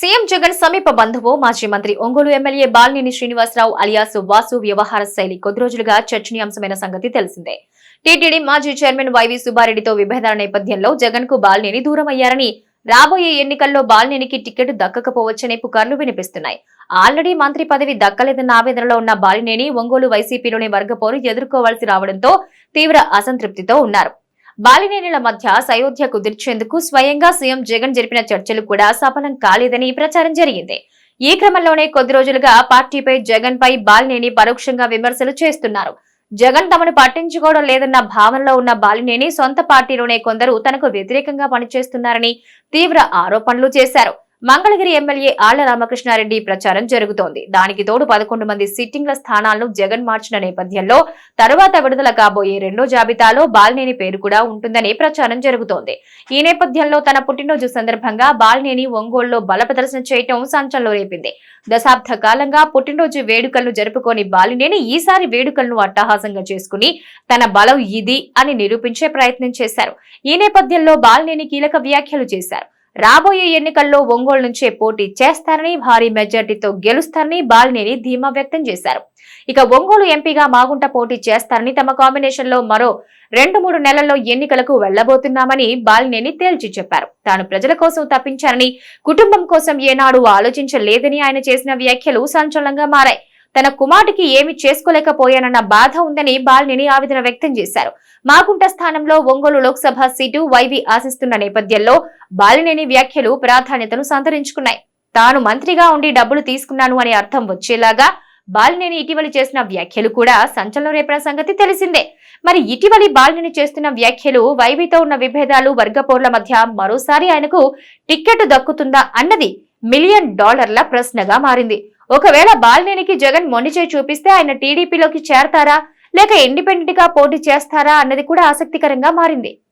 CM Jagan సమీప బంధువు మాజీ మంత్రి ఒంగోలు ఎమ్మెల్యే బాలినేని శ్రీనివాసరావు అలియాస్ వాసు వ్యవహార శైలి కొద్ది రోజులుగా చర్చనీయాంశమైన సంగతి తెలిసిందే. టీటీడీ మాజీ చైర్మన్ వైవి సుబ్బారెడ్డితో విభేదాల నేపథ్యంలో జగన్కు బాలినేని దూరమయ్యారని రాబోయే ఎన్నికల్లో బాలినేనికి టికెట్ దక్కకపోవచ్చనే పుకార్లు వినిపిస్తున్నాయి. ఆల్రెడీ మంత్రి పదవి దక్కలేదన్న ఆవేదనలో ఉన్న బాలినేని ఒంగోలు వైసీపీలోని వర్గపోరు ఎదుర్కోవాల్సి రావడంతో తీవ్ర అసంతృప్తితో ఉన్నారు. బాలినేనిల మధ్య సయోధ్య కుదిర్చేందుకు స్వయంగా సీఎం జగన్ జరిపిన చర్చలు కూడా సఫలం కాలేదని ప్రచారం జరిగింది. ఈ క్రమంలోనే కొద్ది రోజులుగా పార్టీపై జగన్ పై బాలినేని పరోక్షంగా విమర్శలు చేస్తున్నారు. జగన్ తమను పట్టించుకోవడం లేదన్న భావనలో ఉన్న బాలినేని సొంత పార్టీలోనే కొందరు తనకు వ్యతిరేకంగా పనిచేస్తున్నారని తీవ్ర ఆరోపణలు చేశారు. మంగళగిరి ఎమ్మెల్యే ఆళ్ళ రామకృష్ణారెడ్డి ప్రచారం జరుగుతోంది. దానికి తోడు పదకొండు మంది సిట్టింగ్ల స్థానాలను జగన్ మార్చిన నేపథ్యంలో తరువాత విడుదల కాబోయే రెండో జాబితాలో బాలినేని పేరు కూడా ఉంటుందని ప్రచారం జరుగుతోంది. ఈ నేపథ్యంలో తన పుట్టినరోజు సందర్భంగా బాలినేని ఒంగోలులో బల ప్రదర్శన చేయటం సంచలనం రేపింది. దశాబ్ద కాలంగా పుట్టినరోజు వేడుకలను జరుపుకొని బాలినేని ఈసారి వేడుకలను అట్టహాసంగా చేసుకుని తన బలం ఇది అని నిరూపించే ప్రయత్నం చేశారు. ఈ నేపథ్యంలో బాలినేని కీలక వ్యాఖ్యలు చేశారు. రాబోయే ఎన్నికల్లో ఒంగోలు నుంచే పోటీ చేస్తారని భారీ మెజార్టీతో గెలుస్తారని బాలినేని ధీమా వ్యక్తం చేశారు. ఇక ఒంగోలు ఎంపీగా మాగుంట పోటీ చేస్తారని తమ కాంబినేషన్లో మరో రెండు మూడు నెలల్లో ఎన్నికలకు వెళ్ళబోతున్నామని బాలినేని తేల్చి చెప్పారు. తాను ప్రజల కోసం తప్పించారని కుటుంబం కోసం ఏనాడు ఆలోచించలేదని ఆయన చేసిన వ్యాఖ్యలు సంచలనంగా మారాయి. తన కుమారుడికి ఏమి చేసుకోలేకపోయానన్న బాధ ఉందని బాలినిని ఆవేదన వ్యక్తం చేశారు. మాగుంట స్థానంలో ఒంగోలు లోక్సభ సీటు వైవి ఆశిస్తున్న నేపథ్యంలో బాలినేని వ్యాఖ్యలు ప్రాధాన్యతను సంతరించుకున్నాయి. తాను మంత్రిగా ఉండి డబ్బులు తీసుకున్నాను అనే అర్థం వచ్చేలాగా బాలినేని ఇటీవలి చేసిన వ్యాఖ్యలు కూడా సంచలనం రేపిన సంగతి తెలిసిందే. మరి ఇటీవలి బాలినేని చేస్తున్న వ్యాఖ్యలు వైవితో ఉన్న విభేదాలు వర్గపోర్ల మధ్య మరోసారి ఆయనకు టిక్కెట్ దక్కుతుందా అన్నది మిలియన్ డాలర్ల ప్రశ్నగా మారింది. ఒకవేళ బాలినేనికి జగన్ మొండిచే చూపిస్తే ఆయన టీడీపీలోకి చేరతారా? లేక ఇండిపెండెంట్గా పోటీ చేస్తారా? అన్నది కూడా ఆసక్తికరంగా మారింది.